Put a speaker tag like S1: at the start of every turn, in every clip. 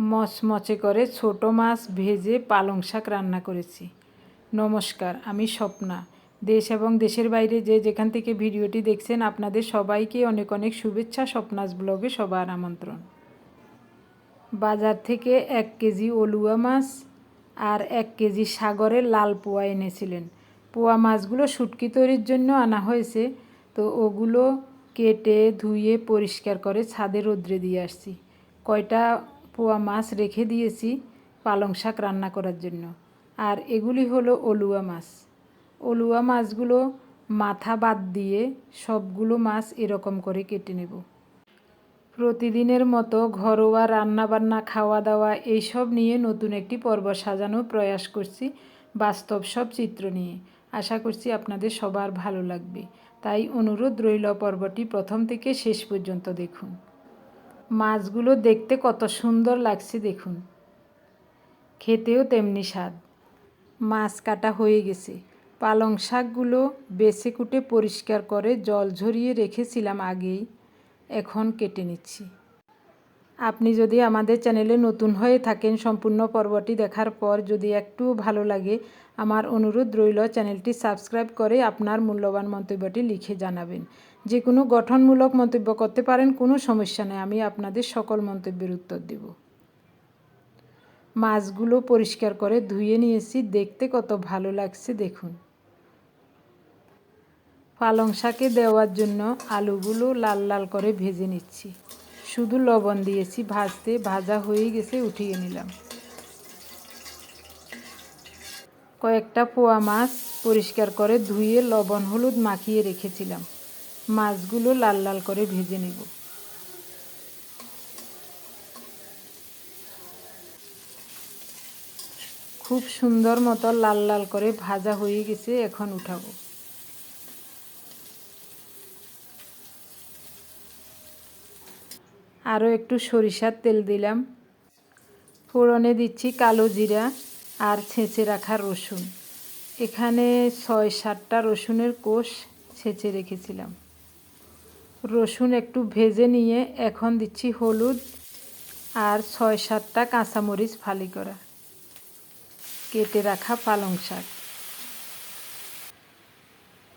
S1: মচমচে করে ছোট মাছ ভেজে পালং শাক রান্না করেছি। নমস্কার, আমি স্বপ্না। দেশ এবং দেশের বাইরে যে যেখান থেকে ভিডিওটি দেখছেন, আপনাদের সবাইকে অনেক অনেক শুভেচ্ছা, স্বপ্নাস ব্লগে সবার আমন্ত্রণ। বাজার থেকে এক কেজি অলুয়া মাছ আর এক কেজি সাগরের লাল পোয়া এনেছিলেন। পোয়া মাছগুলো শুটকি তৈরির জন্য আনা হয়েছে, তো ওগুলো কেটে ধুয়ে পরিষ্কার করে ছাদে রোদ্রে দিয়ে আসছি। কয়টা পোয়া মাছ রেখে দিয়েছি পালং শাক রান্না করার জন্য। আর এগুলি হলো অলুয়া মাছ। অলুয়া মাছগুলো মাথা বাদ দিয়ে সবগুলো মাছ এরকম করে কেটে নেব। প্রতিদিনের মতো ঘরোয়া রান্নাবান্না খাওয়া দাওয়া এইসব নিয়ে নতুন একটি পর্ব সাজানোর প্রয়াস করছি। বাস্তব সব চিত্র নিয়ে। আশা করছি আপনাদের সবার ভালো লাগবে। তাই অনুরোধ রইল পর্বটি প্রথম থেকে শেষ পর্যন্ত দেখুন। মাছগুলো দেখতে কত সুন্দর লাগছে দেখুন। খেতেও তেমনি স্বাদ। মাছ কাটা হয়ে গেছে। পালং শাকগুলো বেছে কুটে পরিষ্কার করে জল ঝরিয়ে রেখেছিলাম আগেই। এখন কেটে নিচ্ছি। আপনি যদি আমাদের চ্যানেলে নতুন হয়ে থাকেন, সম্পূর্ণ পর্বটি দেখার পর যদি একটু ভালো লাগে, আমার অনুরোধ রইল চ্যানেলটি সাবস্ক্রাইব করে আপনার মূল্যবান মন্তব্যটি লিখে জানাবেন। যে কোনো গঠনমূলক মন্তব্য করতে পারেন, কোনো সমস্যা নেই, আমি আপনাদের সকল মন্তব্যের উত্তর দেব। মাছগুলো পরিষ্কার করে ধুয়ে নিয়েছি, দেখতে কত ভালো লাগছে দেখুন। পালং শাকে দেওয়ার জন্য আলুগুলো লাল লাল করে ভেজে নিচ্ছি। শুধু লবণ দিয়েছি, ভাজতে ভাজা হয়ে গেছে, উঠিয়ে নিলাম। কয়েকটা পোয়া মাছ পরিষ্কার করে ধুয়ে লবণ, হলুদ মাখিয়ে রেখেছিলাম। মাছগুলো লাল লাল করে ভেজে নেব। খুব সুন্দর মতো লাল লাল করে ভাজা হয়ে গেছে, এখন উঠাবো। আরও একটু সরিষার তেল দিলাম। ফোড়নে দিচ্ছি কালো জিরা আর ছেঁচে রাখা রসুন। এখানে ছয় সাতটা রসুনের কোষ ছেঁচে রেখেছিলাম। রসুন একটু ভেজে নিয়ে এখন দিচ্ছি হলুদ আর ছয় সাতটা কাঁচামরিচ ফালি করা। কেটে রাখা পালং শাক।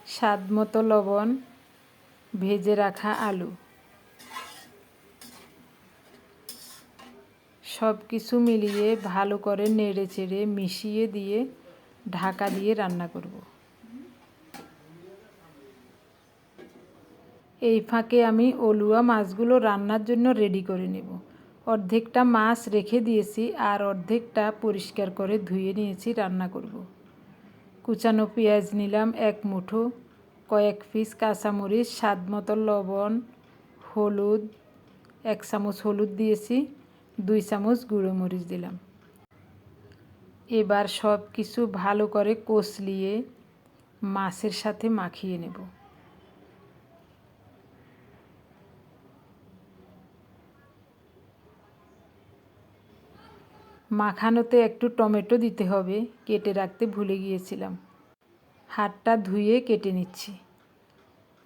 S1: স্বাদ মতো লবণ, ভেজে রাখা আলু। সব কিছু মিলিয়ে ভালো করে নেড়ে চেড়ে মিশিয়ে দিয়ে ঢাকা দিয়ে রান্না করব। এই ফাঁকে আমি অলুয়া মাছগুলো রান্নার জন্য রেডি করে নেব। অর্ধেকটা মাছ রেখে দিয়েছি আর অর্ধেকটা পরিষ্কার করে ধুয়ে নিয়েছি রান্না করব। কুচানো পেঁয়াজ নিলাম এক মুঠো, কয়েক পিস কাঁচামরিচ স্বাদ মতো লবণ, হলুদ, এক চামচ হলুদ দিয়েছি। দুই চামচ গুঁড়ো মরিচ দিলাম। এবার সব কিছু ভালো করে কষলিয়ে মাছের সাথে মাখিয়ে নেব। মাখানোতে একটু টমেটো দিতে হবে, কেটে রাখতে ভুলে গিয়েছিলাম। হাতটা ধুয়ে কেটে নিচ্ছি।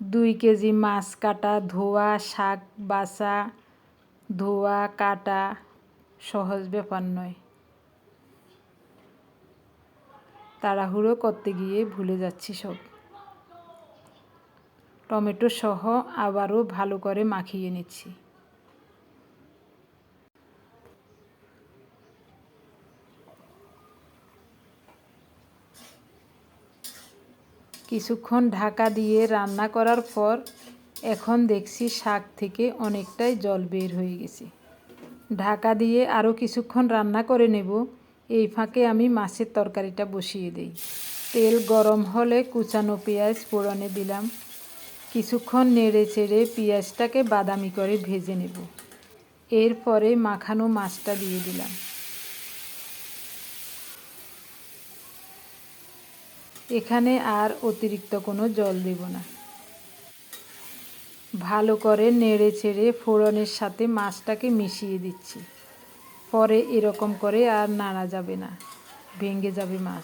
S1: দুই কেজি মাছ কাটা ধোয়া, শাক বাসা ধোয়া, কাটা সহজ ব্যাপার নয়। তাড়াহুড়ো করতে গিয়ে ভুলে যাচ্ছি সব। টমেটো সহ আবারও ভালো করে মাখিয়ে নিচ্ছি। কিছুক্ষণ ঢাকা দিয়ে রান্না করার পর এখন দেখছি শাক থেকে অনেকটাই জল বের হয়ে গেছে। ঢাকা দিয়ে আরও কিছুক্ষণ রান্না করে নেব। এই ফাঁকে আমি মাছের তরকারিটা বসিয়ে দিই। তেল গরম হলে কুচানো পেঁয়াজ পোড়নে দিলাম। কিছুক্ষণ নেড়ে চেড়ে পেঁয়াজটাকে বাদামি করে ভেজে নেব। এরপরে মাখানো মাছটা দিয়ে দিলাম। এখানে আর অতিরিক্ত কোনো জল দেব না। ভালো করে নেড়ে ছেড়ে ফোড়নের সাথে মাছটাকে মিশিয়ে দিচ্ছি। পরে এরকম করে আর নাড়া যাবে না। ভেঙে যাবে মাছ।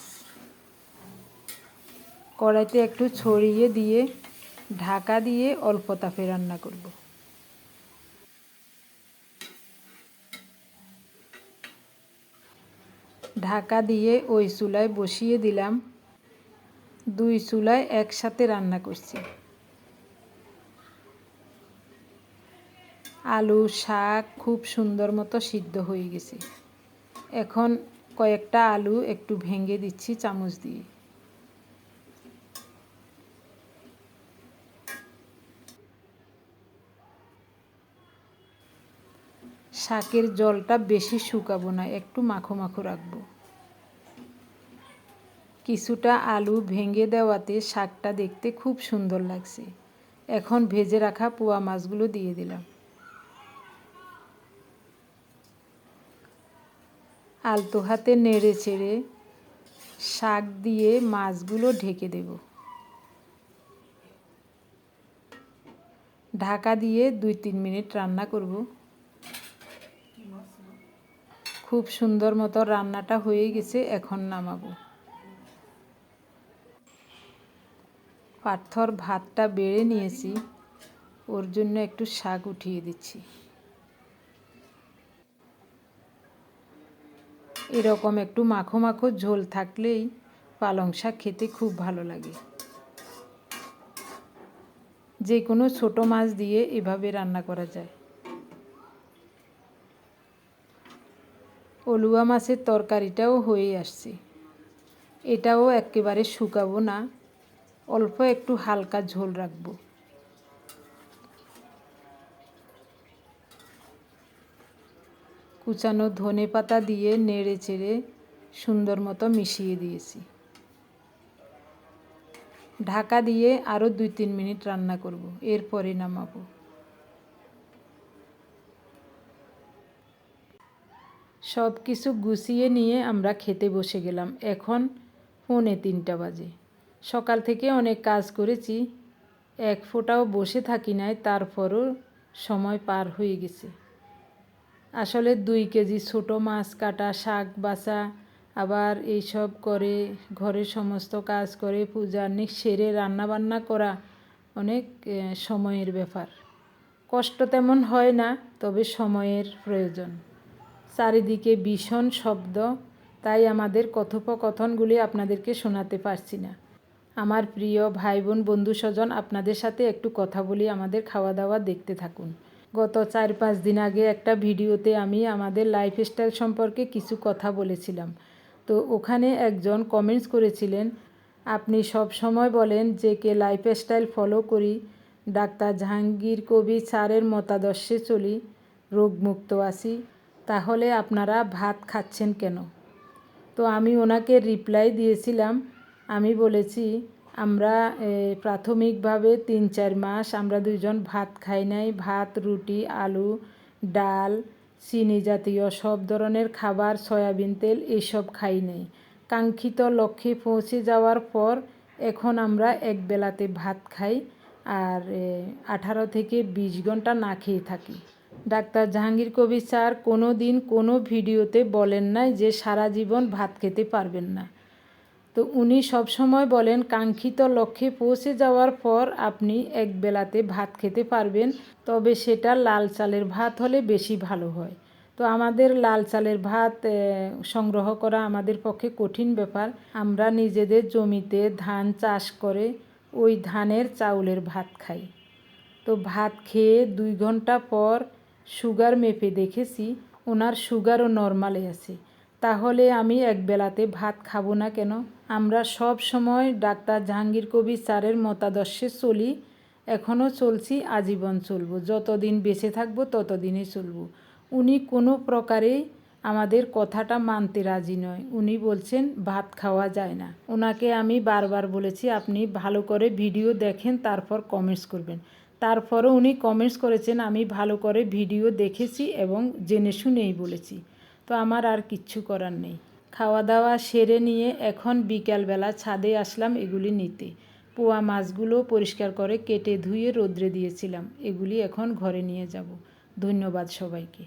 S1: কড়াইতে একটু ছড়িয়ে দিয়ে, ঢাকা দিয়ে অল্প তাপে রান্না করব। ঢাকা দিয়ে ওই চুলায় বসিয়ে দিলাম। দুই চুলায় একসাথে রান্না করছি। আলু, শাক খুব সুন্দর মতো সিদ্ধ হয়ে গেছে। এখন কয়েকটা আলু একটু ভেঙে দিচ্ছি চামচ দিয়ে। শাকের জলটা বেশি শুকাবো না, একটু মাখো মাখো রাখব। কিছুটা আলু ভেঙে দেওয়াতে শাকটা দেখতে খুব সুন্দর লাগছে। এখন ভেজে রাখা পোয়া মাছগুলো দিয়ে দিলাম। আলতো হাতে নেড়ে চেড়ে শাক দিয়ে মাছগুলো ঢেকে দেব। ঢাকা দিয়ে দুই তিন মিনিট রান্না করব। খুব সুন্দর মতো রান্নাটা হয়ে গেছে, এখন নামাবো। পাথর ভাতটা বেড়ে নিয়েছি, ওর জন্য একটু শাক উঠিয়ে দিচ্ছি। এরকম একটু মাখো মাখো ঝোল থাকলেই পালং শাক খেতে খুব ভালো লাগে। যে কোনো ছোটো মাছ দিয়ে এভাবে রান্না করা যায়। অলুয়া মাছের তরকারিটাও হয়ে আসছে। এটাও একেবারে শুকাবো না, অল্প একটু হালকা ঝোল রাখব। কুচানো ধনে পাতা দিয়ে নেড়ে চেড়ে সুন্দর মতো মিশিয়ে দিয়েছি। ঢাকা দিয়ে আরও দুই তিন মিনিট রান্না করব, এরপরে নামাবো। সব কিছু গুছিয়ে নিয়ে আমরা খেতে বসে গেলাম, এখন পৌনে তিনটা বাজে। সকাল থেকে অনেক কাজ করেছি, এক ফোঁটাও বসে থাকি নাই, তারপরও সময় পার হয়ে গেছে। আসলে দুই কেজি ছোটো মাছ কাটা, শাক বাছা, আবার এইসব করে ঘরের সমস্ত কাজ করে পূজা নিক সেরে রান্নাবান্না করা অনেক সময়ের ব্যাপার। কষ্ট তেমন হয় না, তবে সময়ের প্রয়োজন। চারিদিকে ভীষণ শব্দ, তাই আমাদের কথোপকথনগুলি আপনাদেরকে শোনাতে পারছি না। আমার প্রিয় ভাই বোন বন্ধু স্বজন আপনাদের সাথে একটু কথা বলি, আমাদের খাওয়া দাওয়া দেখতে থাকুন। গত চার পাঁচ দিন আগে একটা ভিডিওতে আমি আমাদের লাইফস্টাইল সম্পর্কে কিছু কথা বলেছিলাম। তো ওখানে একজন কমেন্টস করেছিলেন, আপনি সব সময় বলেন যে কে লাইফস্টাইল ফলো করি, ডাক্তার জাহাঙ্গীর কবি স্যারের মতাদর্শে চলি, রোগমুক্ত আছি, তাহলে আপনারা ভাত খাচ্ছেন কেন? তো আমি ওনাকে রিপ্লাই দিয়েছিলাম, আমি বলেছি আমরা প্রাথমিকভাবে তিন চার মাস আমরা দুইজন ভাত খাই নাই। ভাত, রুটি, আলু, ডাল, চিনি জাতীয় সব ধরনের খাবার, সয়াবিন তেল এইসব খাই নাই। কাঙ্ক্ষিত লক্ষ্যে পৌঁছে যাওয়ার পর এখন আমরা এক বেলাতে ভাত খাই আর আঠারো থেকে বিশ ঘণ্টা না খেয়ে থাকি। ডাক্তার জাহাঙ্গীর কবির স্যার কোনো দিন কোনো ভিডিওতে বলেন নাই যে সারা জীবন ভাত খেতে পারবেন না। তো উনি সবসময় বলেন, কাঙ্ক্ষিত লক্ষ্যে পৌঁছে যাওয়ার পর আপনি এক বেলাতে ভাত খেতে পারবেন, তবে সেটা লাল চালের ভাত হলে বেশি ভালো হয়। তো আমাদের লাল চালের ভাত সংগ্রহ করা আমাদের পক্ষে কঠিন ব্যাপার। আমরা নিজেদের জমিতে ধান চাষ করে ওই ধানের চাউলের ভাত খাই। তো ভাত খেয়ে দুই ঘণ্টা পর সুগার মেপে দেখেছি, ওনার সুগারও নর্মালে আছে। তাহলে আমি এক বেলাতে ভাত খাব না কেন? আমরা সব সময় ডাক্তার জাহাঙ্গীর কবির স্যারের মতাদর্শে চলি, এখনও চলছি, আজীবন চলবো। যতদিন বেঁচে থাকব, ততদিনই চলবো। উনি কোনো প্রকারেই আমাদের কথাটা মানতে রাজি নয়। উনি বলছেন, ভাত খাওয়া যায় না। ওনাকে আমি বারবার বলেছি, আপনি ভালো করে ভিডিও দেখেন, তারপর কমেন্টস করবেন। তারপরও উনি কমেন্টস করেছেন, আমি ভালো করে ভিডিও দেখেছি এবং জেনে শুনেই বলেছি। তো আমার আর কিচ্ছু করার নেই। খাওয়া দাওয়া সেরে নিয়ে এখন বিকালবেলা ছাদে আসলাম এগুলি নিতে। পোয়া মাছগুলো পরিষ্কার করে কেটে ধুয়ে রোদ্রে দিয়েছিলাম। এগুলি এখন ঘরে নিয়ে যাব। ধন্যবাদ সবাইকে।